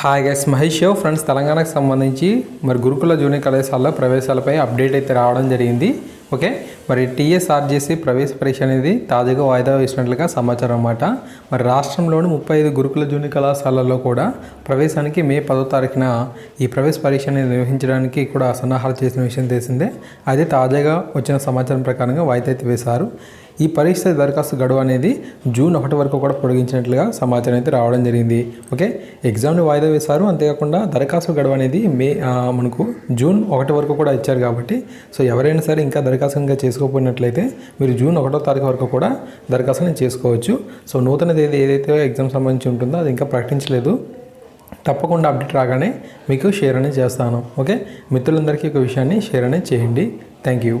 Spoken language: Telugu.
Hi guys Mahesh show friends తెలంగాణకు సంబంధించి మరి గురుకుల జూనియర్ కళాశాలలో ప్రవేశాలపై అప్డేట్ అయితే రావడం జరిగింది. ఓకే మరి టీఎస్ఆర్జేసీ ప్రవేశ పరీక్ష అనేది తాజాగా వాయిదా వేసినట్లుగా సమాచారం అన్నమాట. మరి రాష్ట్రంలోని ముప్పై ఐదు గురుకుల జూనియర్ కళాశాలల్లో కూడా ప్రవేశానికి మే పదో తారీఖున ఈ ప్రవేశ పరీక్ష అనేది నిర్వహించడానికి కూడా సన్నాహాలు చేసిన విషయం తెలిసిందే. అదే తాజాగా వచ్చిన సమాచారం ప్రకారంగా వాయిదా అయితే వేశారు. ఈ పరీక్ష దరఖాస్తు గడువు అనేది జూన్ ఒకటి వరకు కూడా పొడిగించినట్లుగా సమాచారం అయితే రావడం జరిగింది. ఓకే? ఎగ్జామ్ని వాయిదా వేశారు. అంతేకాకుండా దరఖాస్తు గడువు అనేది మే మనకు జూన్ ఒకటి వరకు కూడా ఇచ్చారు కాబట్టి సో ఎవరైనా సరే ఇంకా దరఖాస్తు ఇంకా చేసుకోకపోయినట్లయితే మీరు జూన్ ఒకటో తారీఖు వరకు కూడా దరఖాస్తుని చేసుకోవచ్చు. సో నూతన తేదీ ఏదైతే ఎగ్జామ్ సంబంధించి ఉంటుందో అది ఇంకా ప్రకటించలేదు. తప్పకుండా అప్డేట్ రాగానే మీకు షేర్ అనేది చేస్తాను. ఓకే? మిత్రులందరికీ ఒక విషయాన్ని షేర్ అనేది చేయండి. Thank you.